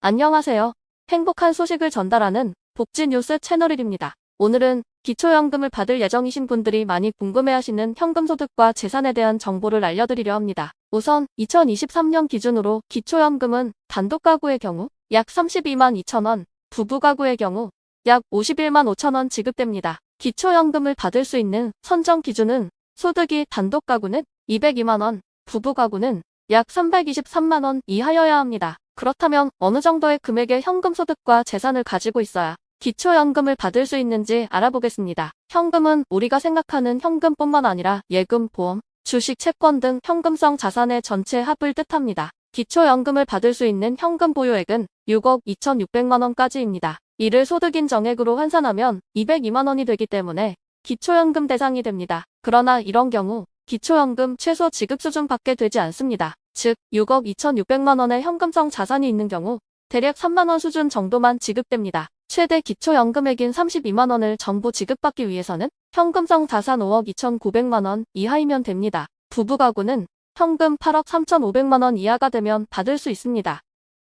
안녕하세요. 행복한 소식을 전달하는 복지뉴스 채널입니다. 오늘은 기초연금을 받을 예정이신 분들이 많이 궁금해하시는 현금소득과 재산에 대한 정보를 알려드리려 합니다. 우선 2023년 기준으로 기초연금은 단독 가구의 경우 약 32만 2천원, 부부 가구의 경우 약 51만 5천원 지급됩니다. 기초연금을 받을 수 있는 선정 기준은 소득이 단독 가구는 202만원, 부부 가구는 약 323만원 이하여야 합니다. 그렇다면 어느 정도의 금액의 현금 소득과 재산을 가지고 있어야 기초연금을 받을 수 있는지 알아보겠습니다. 현금은 우리가 생각하는 현금뿐만 아니라 예금, 보험, 주식, 채권 등 현금성 자산의 전체 합을 뜻합니다. 기초연금을 받을 수 있는 현금 보유액은 6억 2,600만 원까지입니다. 이를 소득인 정액으로 환산하면 202만 원이 되기 때문에 기초연금 대상이 됩니다. 그러나 이런 경우 기초연금 최소 지급 수준 밖에 되지 않습니다. 즉 6억 2,600만 원의 현금성 자산이 있는 경우 대략 3만 원 수준 정도만 지급됩니다. 최대 기초연금액인 32만 원을 전부 지급받기 위해서는 현금성 자산 5억 2,900만 원 이하이면 됩니다. 부부 가구는 현금 8억 3,500만 원 이하가 되면 받을 수 있습니다.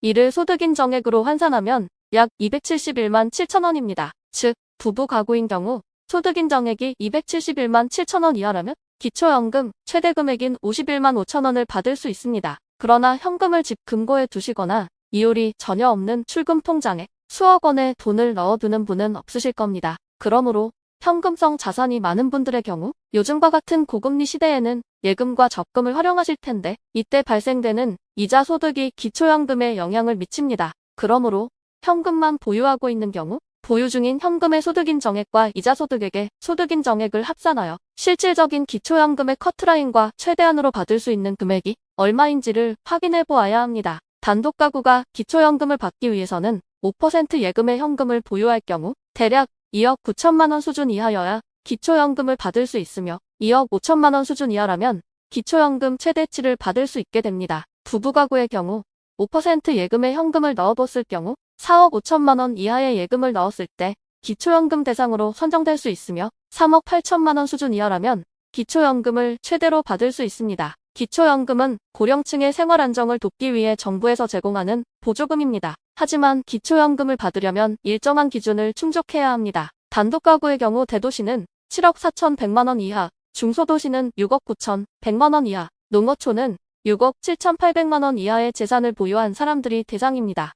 이를 소득인 정액으로 환산하면 약 271만 7천 원입니다. 즉 부부 가구인 경우 소득인 정액이 271만 7천 원 이하라면 기초연금 최대 금액인 51만 5천 원을 받을 수 있습니다. 그러나 현금을 집 금고에 두시거나 이율이 전혀 없는 출금 통장에 수억 원의 돈을 넣어두는 분은 없으실 겁니다. 그러므로 현금성 자산이 많은 분들의 경우 요즘과 같은 고금리 시대에는 예금과 적금을 활용하실 텐데 이때 발생되는 이자 소득이 기초연금에 영향을 미칩니다. 그러므로 현금만 보유하고 있는 경우 보유 중인 현금의 소득인 정액과 이자 소득액의 소득인 정액을 합산하여 실질적인 기초연금의 커트라인과 최대한으로 받을 수 있는 금액이 얼마인지를 확인해 보아야 합니다. 단독 가구가 기초연금을 받기 위해서는 5% 예금의 현금을 보유할 경우 대략 2억 9천만 원 수준 이하여야 기초연금을 받을 수 있으며 2억 5천만 원 수준 이하라면 기초연금 최대치를 받을 수 있게 됩니다. 부부가구의 경우 5% 예금의 현금을 넣어뒀을 경우 4억 5천만 원 이하의 예금을 넣었을 때 기초연금 대상으로 선정될 수 있으며 3억 8천만 원 수준 이하라면 기초연금을 최대로 받을 수 있습니다. 기초연금은 고령층의 생활 안정을 돕기 위해 정부에서 제공하는 보조금입니다. 하지만 기초연금을 받으려면 일정한 기준을 충족해야 합니다. 단독 가구의 경우 대도시는 7억 4천 100만 원 이하, 중소도시는 6억 9천 100만 원 이하, 농어촌은 6억 7천 8백만 원 이하의 재산을 보유한 사람들이 대상입니다.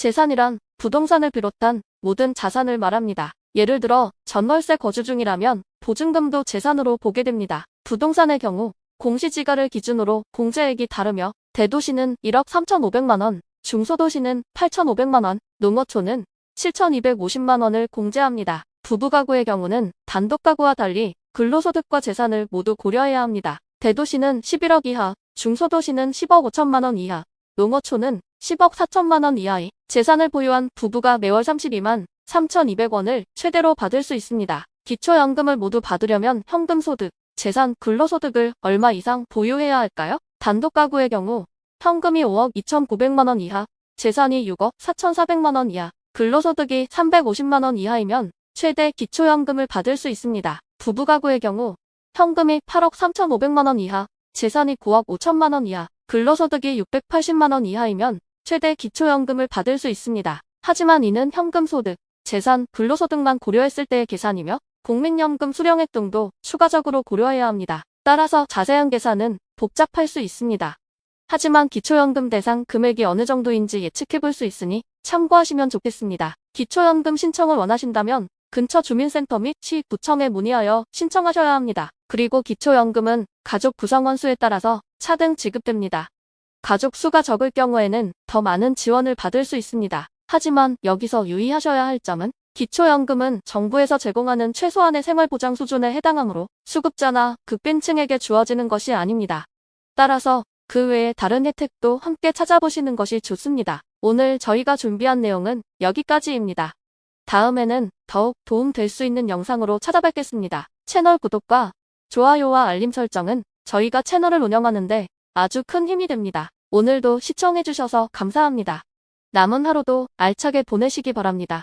재산이란 부동산을 비롯한 모든 자산을 말합니다. 예를 들어 전월세 거주 중이라면 보증금도 재산으로 보게 됩니다. 부동산의 경우 공시지가를 기준으로 공제액이 다르며 대도시는 1억 3,500만 원, 중소도시는 8,500만 원, 농어촌은 7,250만 원을 공제합니다. 부부가구의 경우는 단독가구와 달리 근로소득과 재산을 모두 고려해야 합니다. 대도시는 11억 이하, 중소도시는 10억 5천만 원 이하, 농어촌은 10억 4천만 원 이하의 재산을 보유한 부부가 매월 32만 3,200원을 최대로 받을 수 있습니다. 기초연금을 모두 받으려면 현금소득, 재산, 근로소득을 얼마 이상 보유해야 할까요? 단독 가구의 경우 현금이 5억 2,900만 원 이하, 재산이 6억 4,400만 원 이하, 근로소득이 350만 원 이하이면 최대 기초연금을 받을 수 있습니다. 부부 가구의 경우 현금이 8억 3,500만 원 이하, 재산이 9억 5천만 원 이하, 근로소득이 680만 원 이하이면 최대 기초연금을 받을 수 있습니다. 하지만 이는 현금소득, 재산, 근로소득만 고려했을 때의 계산이며 국민연금 수령액 등도 추가적으로 고려해야 합니다. 따라서 자세한 계산은 복잡할 수 있습니다. 하지만 기초연금 대상 금액이 어느 정도인지 예측해 볼 수 있으니 참고하시면 좋겠습니다. 기초연금 신청을 원하신다면 근처 주민센터 및 시구청에 문의하여 신청하셔야 합니다. 그리고 기초연금은 가족 구성원 수에 따라서 차등 지급됩니다. 가족 수가 적을 경우에는 더 많은 지원을 받을 수 있습니다. 하지만 여기서 유의하셔야 할 점은 기초연금은 정부에서 제공하는 최소한의 생활보장 수준에 해당하므로 수급자나 극빈층에게 주어지는 것이 아닙니다. 따라서 그 외에 다른 혜택도 함께 찾아보시는 것이 좋습니다. 오늘 저희가 준비한 내용은 여기까지입니다. 다음에는 더욱 도움될 수 있는 영상으로 찾아뵙겠습니다. 채널 구독과 좋아요와 알림 설정은 저희가 채널을 운영하는데 아주 큰 힘이 됩니다. 오늘도 시청해주셔서 감사합니다. 남은 하루도 알차게 보내시기 바랍니다.